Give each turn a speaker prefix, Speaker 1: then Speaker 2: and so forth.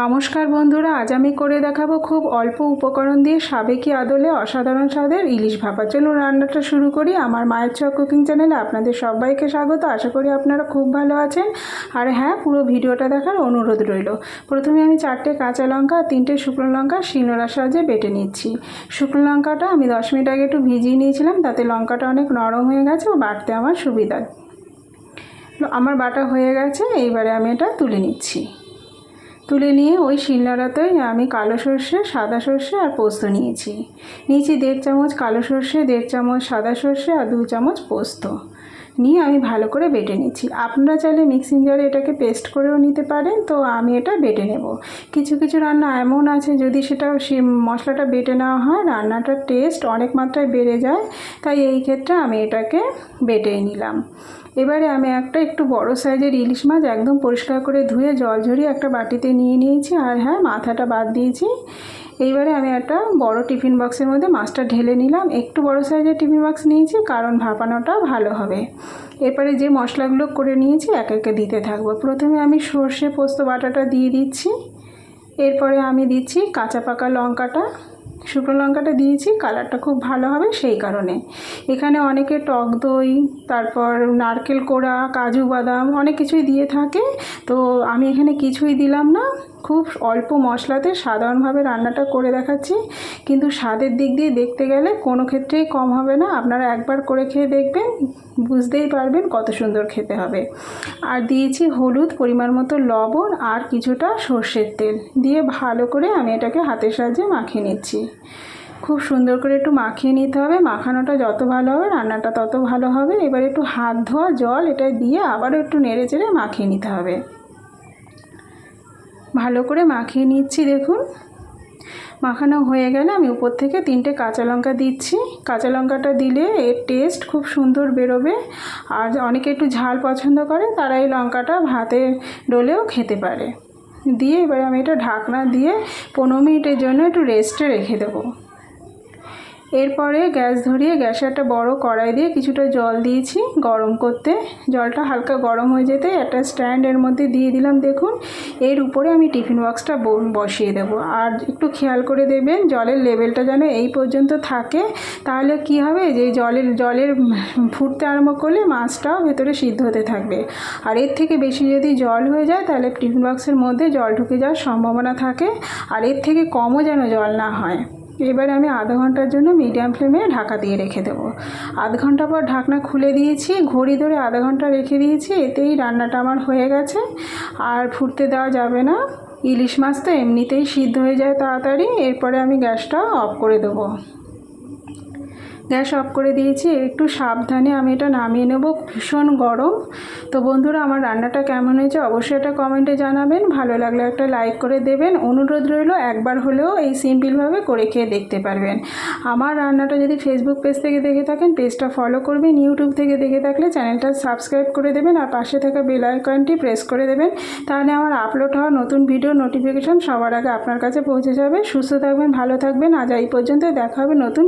Speaker 1: নমস্কার বন্ধুরা, আজ আমি করে দেখাবো খুব অল্প উপকরণ দিয়ে সাবেকি আদলে অসাধারণ স্বাদের ইলিশ ভাপা। চলুন রান্নাটা শুরু করি। আমার মায়ের চক কুকিং চ্যানেলে আপনাদের সবাইকে স্বাগত। আশা করি আপনারা খুব ভালো আছেন। আর হ্যাঁ পুরো ভিডিওটা দেখার অনুরোধ রইল। প্রথমে আমি চারটে কাঁচা লঙ্কা, তিনটে শুকনো লঙ্কা, শিলনোড়ার সাহায্যে বেটে নিচ্ছি। শুকনো লঙ্কাটা আমি দশ মিনিট আগে একটু ভিজিয়ে নিয়েছিলাম, তাতে লঙ্কাটা অনেক নরম হয়ে গেছে ও বাটতে আমার সুবিধা। আমার বাটা হয়ে গেছে, এইবারে আমি এটা তুলে নিচ্ছি। তুলে নিয়ে ওই শিলনোড়াতে আমি কালো সর্ষে, সাদা সর্ষে আর পোস্ত নিয়েছি। নিয়েছি দেড় চামচ কালো সর্ষে, দেড় চামচ সাদা সর্ষে আর দু চামচ পোস্ত। নিয়ে আমি ভালো করে বেটে নিচ্ছি। আপনারা চাইলে মিক্সিং জারে এটাকে পেস্ট করেও নিতে পারেন, তো আমি এটা বেটে নেব। কিছু কিছু রান্না এমন আছে, যদি সেটা সে মশলাটা বেটে নেওয়া হয়, রান্নাটার টেস্ট অনেক মাত্রায় বেড়ে যায়, তাই এই ক্ষেত্রে আমি এটাকে বেটে নিলাম। এবারে আমি একটা একটু বড় সাইজের ইলিশ মাছ একদম পরিষ্কার করে ধুয়ে জল ঝরিয়ে একটা বাটিতে নিয়ে নিয়েছি, আর হ্যাঁ মাথাটা বাদ দিয়েছি। এইবারে আমি একটা বড় টিফিন বক্সের মধ্যে মাছটা ঢেলে নিলাম। একটু বড় সাইজের টিফিন বক্স নিয়েছি, কারণ ভাপানোটা ভালো হবে। এরপরে যে মশলাগুলো করে নিয়েছি, এক একে দিতে থাকব। প্রথমে আমি সর্ষে, পোস্ত, বাটাটা দিয়ে দিচ্ছি। এরপরে আমি দিচ্ছি কাঁচা পাকা লঙ্কাটা। শুকনো লঙ্কাটা দিয়েছি, কালারটা খুব ভালো হবে সেই কারণে। এখানে অনেকে টক দই, তারপর নারকেল কোড়া, কাজু বাদাম অনেক কিছুই দিয়ে থাকে। তো আমি এখানে কিছুই দিলাম না। খুব অল্প মশলাতে সাধারণভাবে রান্নাটা করে দেখাচ্ছি। কিন্তু স্বাদের দিক দিয়ে দেখতে গেলে কোনো ক্ষেত্রেই কম হবে না। আপনারা একবার করে খেয়ে দেখবেন, বুঝতেই পারবেন কত সুন্দর খেতে হবে। আর দিয়েছি হলুদ, পরিমাণ মতো লবণ আর কিছুটা সর্ষের তেল। দিয়ে ভালো করে আমি এটাকে হাতের সাহায্যে মাখিয়ে নিচ্ছি। খুব সুন্দর করে একটু মাখিয়ে নিতে হবে। মাখানোটা যত ভালো হবে, রান্নাটা তত ভালো হবে। এবার একটু হাত ধোয়া জল এটা দিয়ে আবারও একটু নেড়ে চেড়ে মাখিয়ে নিতে হবে। ভালো করে মাখিয়ে নিচ্ছি, দেখুন। মাখানো হয়ে গেলে আমি উপর থেকে তিনটে কাঁচা লঙ্কা দিচ্ছি। কাঁচা লঙ্কাটা দিলে এর টেস্ট খুব সুন্দর বেরোবে। আর অনেকে একটু ঝাল পছন্দ করে, তারা এই লঙ্কাটা ভাতে ডলেও খেতে পারে। দিয়ে এবারে আমি এটা ঢাকনা দিয়ে পনেরো মিনিটের জন্য একটু রেস্টে রেখে দেবো। এরপরে গ্যাস ধরিয়ে, গ্যাসে একটা বড় কড়াই দিয়ে কিছুটা জল দিয়েছি গরম করতে। জলটা হালকা গরম হয়ে যেতে একটা স্ট্যান্ড এর মধ্যে দিয়ে দিলাম, দেখুন। এর উপরে আমি টিফিন বক্সটা বসিয়ে দেব। আর একটু খেয়াল করে দেবেন জলের লেভেলটা যেন এই পর্যন্ত থাকে, তাহলে কি হবে যে জলের জলের ফুটতে আরম্ভ করলে মাছটাও ভেতরে সিদ্ধ হতে থাকবে। আর এর থেকে বেশি যদি জল হয়ে যায়, তাহলে টিফিন বক্সের মধ্যে জল ঢুকে যাওয়ার সম্ভাবনা থাকে। আর এর থেকে কমও যেন জল না হয়। এবারে আমি আধা ঘণ্টার জন্য মিডিয়াম ফ্লেমে ঢাকা দিয়ে রেখে দেবো। আধ ঘণ্টা পর ঢাকনা খুলে দিয়েছি, ঘড়ি ধরে আধা ঘণ্টা রেখে দিয়েছি, এতেই রান্নাটা আমার হয়ে গেছে। আর ফুটতে দেওয়া যাবে না, ইলিশ মাছ তো এমনিতেই সিদ্ধ হয়ে যায় তাড়াতাড়ি, এরপরে আমি গ্যাসটা অফ করে দেবো। গ্যাস অফ করে দিয়েছি, একটু সাবধানে আমি এটা নামিয়ে নেব, ভীষণ গরম। তো বন্ধুরা, আমার রান্নাটা কেমন হয়েছে অবশ্যই এটা কমেন্টে জানাবেন। ভালো লাগলে একটা লাইক করে দেবেন। অনুরোধ রইল, একবার হলেও এই সিম্পলভাবে করে খেয়ে দেখতে পারবেন। আমার রান্নাটা যদি ফেসবুক পেজ থেকে দেখে থাকেন পেজটা ফলো করবেন। ইউটিউব থেকে দেখে থাকলে চ্যানেলটা সাবস্ক্রাইব করে দেবেন আর পাশে থাকা বেল আইকনটি প্রেস করে দেবেন। তাহলে আমার আপলোড হওয়া নতুন ভিডিও নোটিফিকেশান সবার আগে আপনার কাছে পৌঁছে যাবে। সুস্থ থাকবেন, ভালো থাকবেন। আজ এই পর্যন্ত দেখা হবে নতুন